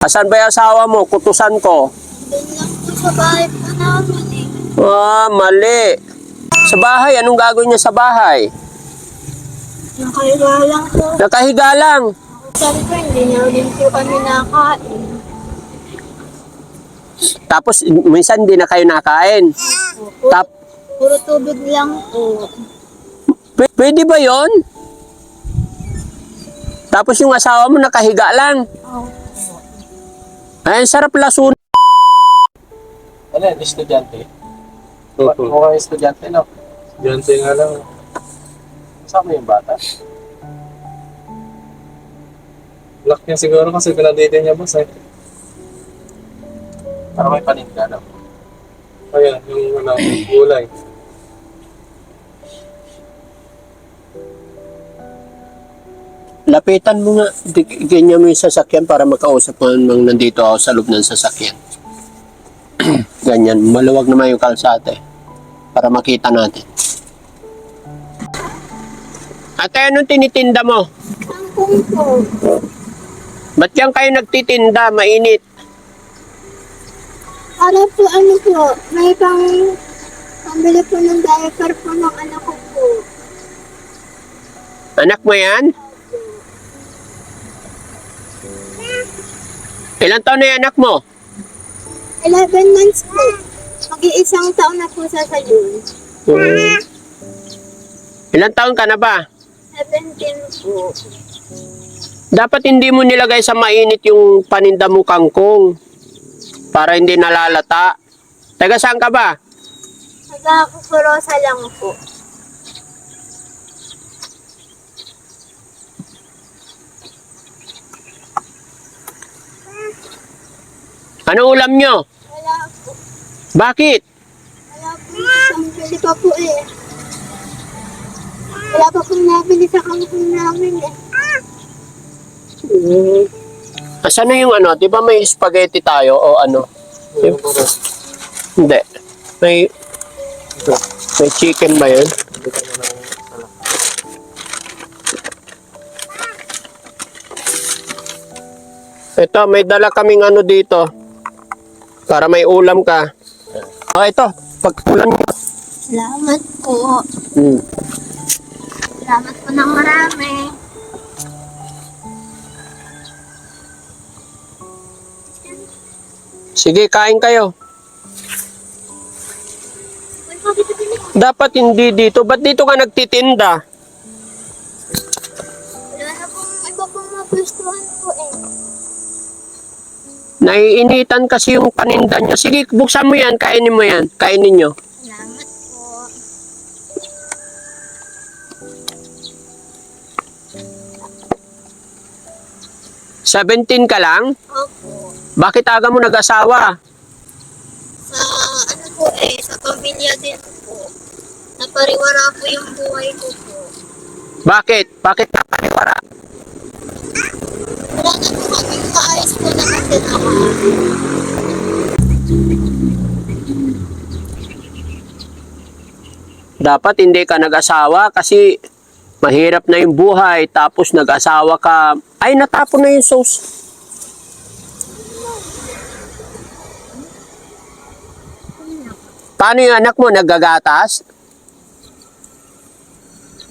Asan ba yung asawa mo? Kutusan ko. Doon lang po sa bahay po namin eh. Ah, mali. Sa bahay, anong gagawin niya sa bahay? Nakahiga lang po. Nakahiga lang. Sabi ko, hindi niya rin po kami nakain. Tapos, minsan hindi na kayo nakain. Puro, Tap, puro tubig lang po. P- pwede ba yon? Tapos yung asawa mo nakahiga lang. Oh. Ay, sarap lasun. Ano yan, estudyante? Uh Mukha estudyante, no? Estudyante nga lang. Kasama yung bata. Lock niya siguro kasi pinadate niya boss eh. Para may paninda, no? Ayan, yung ano, yung gulay. Lapitan mo nga. Ganyan mo yung sasakyan para makausap mo nang nandito ako sa loob ng sasakyan. Ganyan. Maluwag naman yung kalsate. Para makita natin. Ate, anong tinitinda mo? Kangkong po. Ba't yan kayo nagtitinda? Mainit. Para po ano po, may pang pambili po ng diaper po ng anak ko po. Anak mo yan? Ilan taon na yung anak mo? 11 months po. Mag-iisang taon na po sa June. Hmm. Ilan taon ka na ba? 17 po. Dapat hindi mo nilagay sa mainit yung paninda mo kangkong para hindi nalalata. Taga saan ka ba? Nagkakakurosa lang po. Ano ulam nyo? Wala po. Bakit? Wala po. Pambili pa po eh. Wala pa po nabili sa kangkong namin eh. Asan na yung ano? Di ba may spaghetti tayo o ano? Puro. Hindi. May, may chicken ba yun? Ito, may dala kaming ano dito. Para may ulam ka. Oh, ito. Pagpulan mo. Salamat po. Hmm. Salamat po ng marami. Sige, kain kayo. Dapat hindi dito. Ba't dito ka nagtitinda? Naiinitan kasi yung paninda niya. Sige, buksan mo yan. Kainin mo yan. Kainin nyo. Salamat po. Seventeen ka lang? Opo. Bakit aga mo nag-asawa? Sa ano po eh, sa pamilya din po. Napariwara po yung buhay ko po. Bakit? Bakit napaniwara? Wala na po kaming kaayos po na kasi naman. Dapat hindi ka nag-asawa kasi mahirap na yung buhay tapos nag-asawa ka. Ay, natapon na yung sauce. Paano yung anak mo? Naggagatas?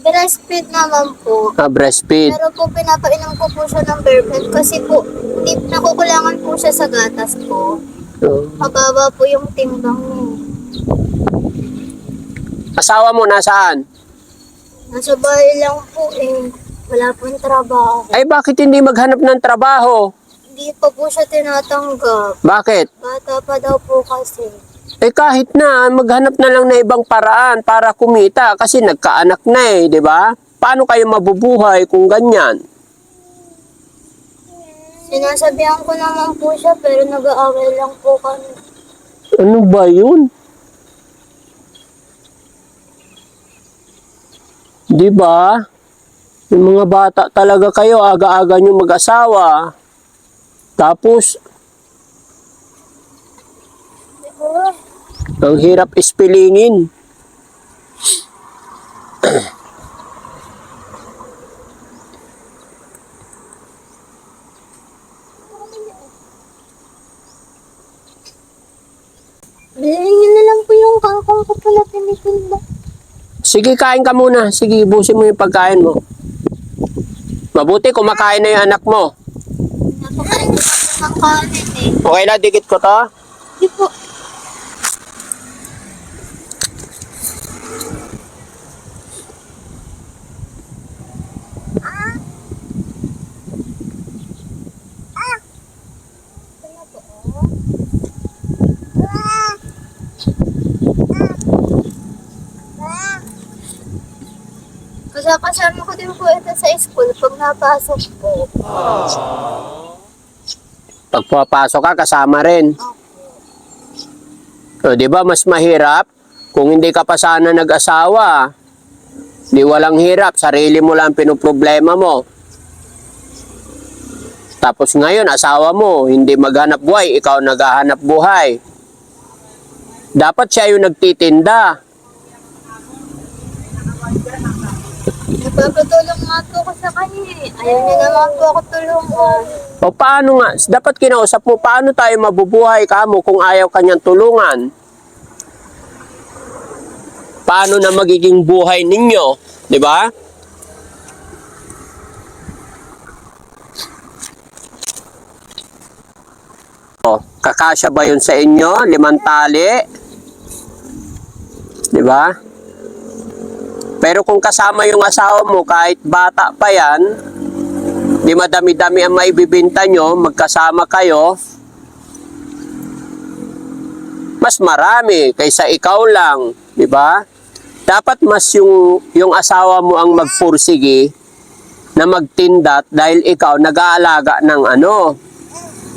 Breastfeed naman po. Ah, breastfeed. Pero po pinapainom ko po siya ng Bearfed kasi po di, nakukulangan po siya sa gatas po. Oh. Mababa po yung timbang niya. Asawa mo nasaan? Nasa bahay lang po eh. Wala pong trabaho. Ay, bakit hindi maghanap ng trabaho? Hindi pa po siya tinatanggap. Bakit? Bata pa daw po kasi. Eh kahit na, maghanap na lang na ibang paraan para kumita kasi nagkaanak na eh, di ba? Paano kayo mabubuhay kung ganyan? Sinasabihan ko naman po siya pero nag-aaway lang po kami. Ano ba yun? Di ba? Yung mga bata talaga kayo, aga-aga nyo mag-asawa. Tapos, Oh, ang hirap ispilingin. Bilhin na lang po yung kangkong ko pala tinitinda. Sige, kain ka muna. Sige, ibusin mo yung pagkain mo. Mabuti, kumakain na yung anak mo. Eh. Okay na, dikit ko to. Hindi po. Kasama ko din po ito sa school pag napasok po. Pag papasok ka, kasama rin. O, di ba, mas mahirap kung hindi ka pa sana nag-asawa. Di walang hirap, sarili mo lang pinoproblema mo. Tapos ngayon, asawa mo, hindi maghanap buhay, ikaw naghahanap buhay. Dapat siya yung nagtitinda. Nagpapatulong nga po ako sa kanya eh. Ayaw niya naman po ako tulungan. O paano nga, dapat kinausap mo, paano tayo mabubuhay ka mo kung ayaw kanyang tulungan? Paano na magiging buhay ninyo? Di ba? O, kakasya ba yun sa inyo? Limang tali? Di ba? Pero kung kasama yung asawa mo, kahit bata pa yan, di madami-dami ang maibibinta nyo, magkasama kayo, mas marami kaysa ikaw lang, di ba? Dapat mas yung, yung asawa mo ang magpursige na magtinda dahil ikaw nag-aalaga ng ano.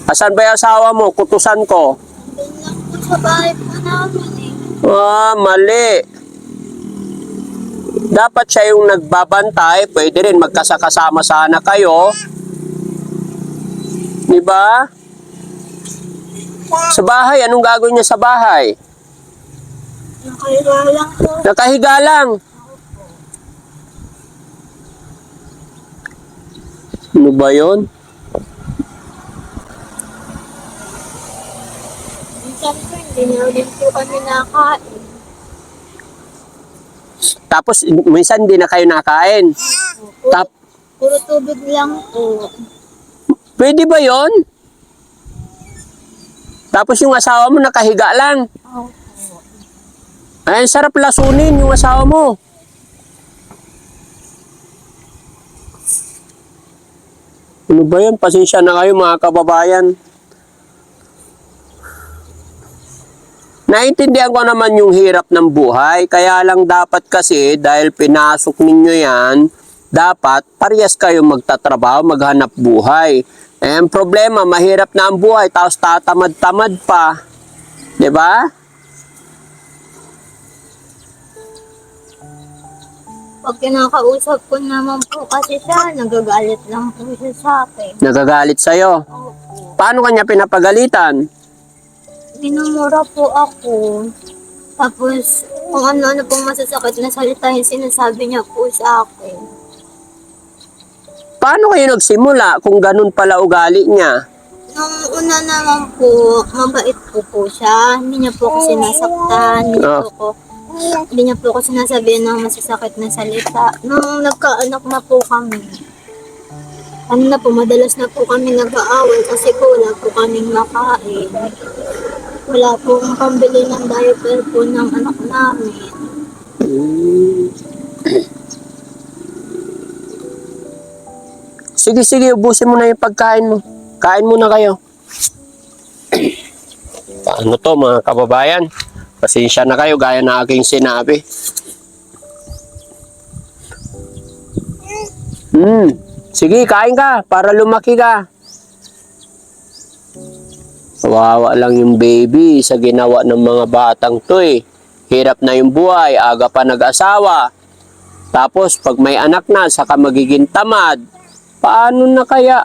Asan ba yung asawa mo? Kutusan ko. Doon lang po sa bahay po namin eh. Ah, mali. Dapat siya yung nagbabantay, pwede rin magkasakasama sana kayo. Di ba? Sa bahay, anong gagawin niya sa bahay? Nakahiga lang po. Nakahiga lang. Ano ba yun? Minsan po hindi na ulit po kami nakain. Tapos, minsan hindi na kayo nakain. Puro, Tap, puro tubig lang po. pwede ba yon? Tapos yung asawa mo nakahiga lang. Ay, sarap lasunin yung asawa mo. Ano ba yan? Pasensya na kayo mga kababayan. Naintindihan ko naman yung hirap ng buhay. Kaya lang dapat kasi dahil pinasok ninyo yan, dapat parehas kayo magtatrabaho, maghanap buhay. Eh, ang problema, mahirap na ang buhay, tapos tatamad-tamad pa. ba? Pag kinakausap ko naman po kasi siya, nagagalit lang po siya sa akin. Nagagalit sa'yo. Opo. Paano kanya pinapagalitan? Minumura po ako. Tapos, kung ano-ano pong masasakit na salita yung sinasabi niya po sa akin. Paano kayo nagsimula kung ganun pala ugali niya? Nung una naman po, mabait po po siya. Hindi niya po ako sinasaktan. Hindi Ah. po ako, hindi niya po ako sinasabihan ng masasakit na salita. Nung nagkaanak na po kami, ano na po, madalas na po kami nag-aaway kasi po wala po kaming makain. Wala po pambili ng diaper po ng anak namin. Sige, sige, ubusin mo na yung pagkain mo. Kain muna kayo. Paano to mga kababayan? Pasensya na kayo gaya na aking sinabi. Hmm. Sige, kain ka para lumaki ka. Kawawa lang yung baby sa ginawa ng mga batang to eh. Hirap na yung buhay, aga pa nag-asawa. Tapos pag may anak na, saka magiging tamad. Paano na kaya?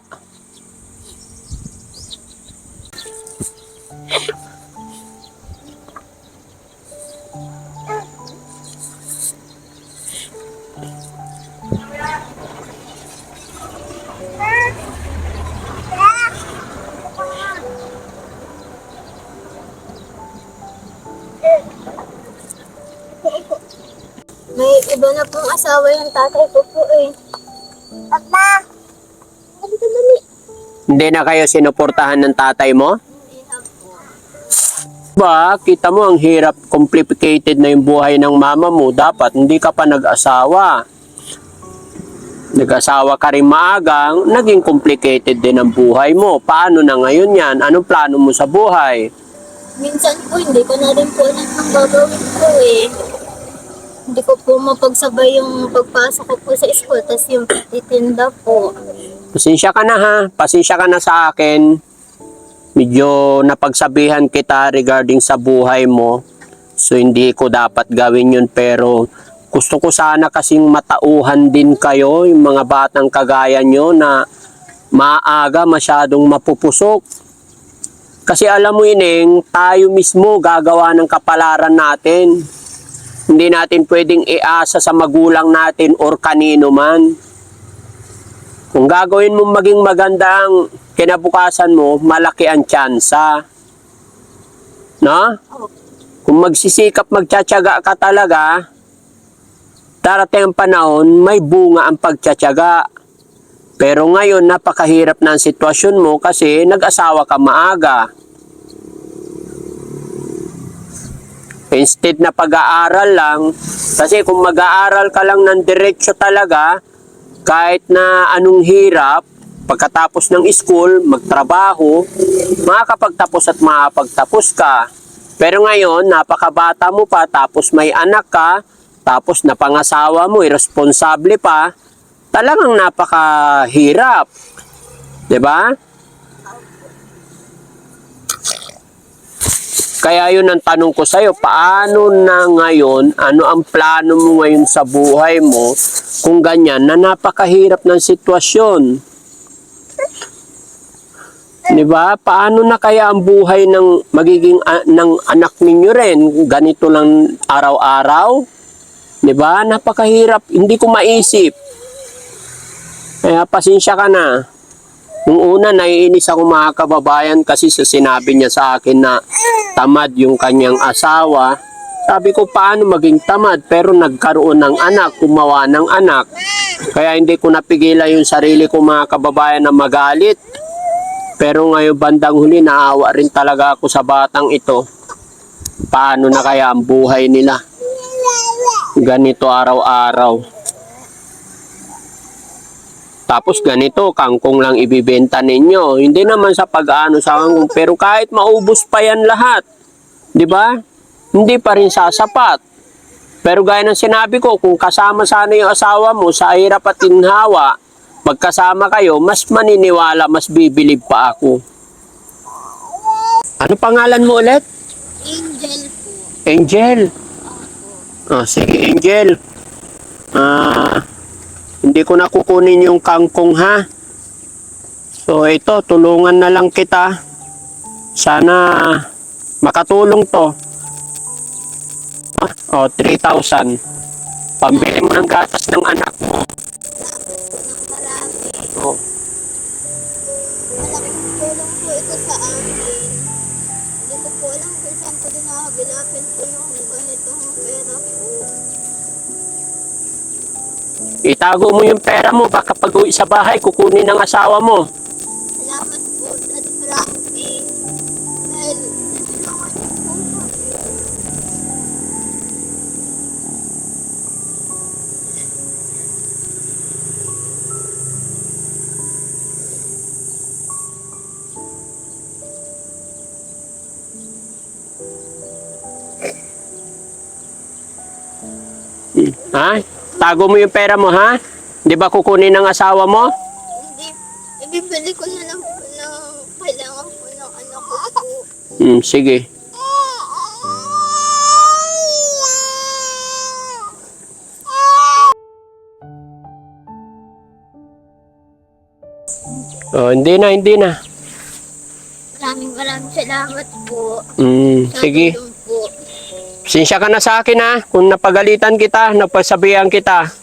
Na pong asawa yung tatay ko po eh. Papa! Ano ka dali? Hindi na kayo sinuportahan ng tatay mo? Hindi na po. Ba, kita mo ang hirap, complicated na yung buhay ng mama mo. Dapat hindi ka pa nag-asawa. Nag-asawa ka rin maagang, naging complicated din ang buhay mo. Paano na ngayon yan? Anong plano mo sa buhay? Minsan po, hindi ko na rin po alam ang gagawin ko eh. Hindi ko po mapagsabay yung pagpasok ko po sa school, tas yung titinda po. Pasensya ka na ha. Pasensya ka na sa akin. Medyo napagsabihan kita regarding sa buhay mo. So hindi ko dapat gawin yun pero gusto ko sana kasing matauhan din kayo, yung mga batang kagaya nyo na maaga masyadong mapupusok. Kasi alam mo ineng, tayo mismo gagawa ng kapalaran natin. Hindi natin pwedeng iasa sa magulang natin or kanino man. Kung gagawin mo maging maganda ang kinabukasan mo, malaki ang tsansa. No? Kung magsisikap, magtsatsaga ka talaga, darating ang panahon, may bunga ang pagtsatsaga. Pero ngayon, napakahirap na ang sitwasyon mo kasi nag-asawa ka maaga. Instead na pag-aaral lang, kasi kung mag-aaral ka lang ng diretsyo talaga, kahit na anong hirap, pagkatapos ng school, magtrabaho, makakapagtapos at makapagtapos ka. Pero ngayon, napakabata mo pa, tapos may anak ka, tapos napangasawa mo, irresponsable pa, talagang napakahirap. ba? Kaya yun ang tanong ko sa'yo, paano na ngayon, ano ang plano mo ngayon sa buhay mo kung ganyan na napakahirap ng sitwasyon? Di ba? Paano na kaya ang buhay ng magiging a- ng anak ninyo rin? Ganito lang araw-araw? Di ba? Napakahirap. Hindi ko maisip. Kaya pasensya ka na. Nung una, naiinis ako mga kababayan kasi sa sinabi niya sa akin na tamad yung kanyang asawa. Sabi ko, paano maging tamad? Pero nagkaroon ng anak, kumawa ng anak. Kaya hindi ko napigilan yung sarili ko mga kababayan na magalit. Pero ngayon bandang huli, naawa rin talaga ako sa batang ito. Paano na kaya ang buhay nila? Ganito araw-araw. Tapos ganito, kangkong lang ibibenta ninyo. Hindi naman sa pag-ano sa kangkong, pero kahit maubos pa yan lahat, di ba? Hindi pa rin sasapat. Pero gaya ng sinabi ko, kung kasama sana yung asawa mo sa hirap at inhawa, magkasama kayo, mas maniniwala, mas bibilib pa ako. Ano pangalan mo ulit? Angel po. Angel. Oh, sige, Angel. Ah, hindi ko na kukunin yung kangkong ha. So ito, tulungan na lang kita. Sana makatulong to. Oh, 3,000. Pambili mo ng gatas ng anak mo. Oh. Malaking tulong po ito sa amin. Hindi ko po alam kung saan ko din nakabilapin po yung ganitong pera po. Itago mo yung pera mo. Baka pag uwi sa bahay, kukunin ng asawa mo. Salamat po, Daddy Frankie. Dahil natulungan niyo po kami. Ha? Tago mo yung pera mo, ha? Di ba kukunin ng asawa mo? Hindi, ibibili ko na lang po ng kailangan po ng anak ko po. Hmm, sige. Oh, hindi na, hindi na. Maraming maraming salamat po. Hmm, Sa sige. tulong. Sinsya ka na sa akin ha. Kung napagalitan kita, napasabihan kita.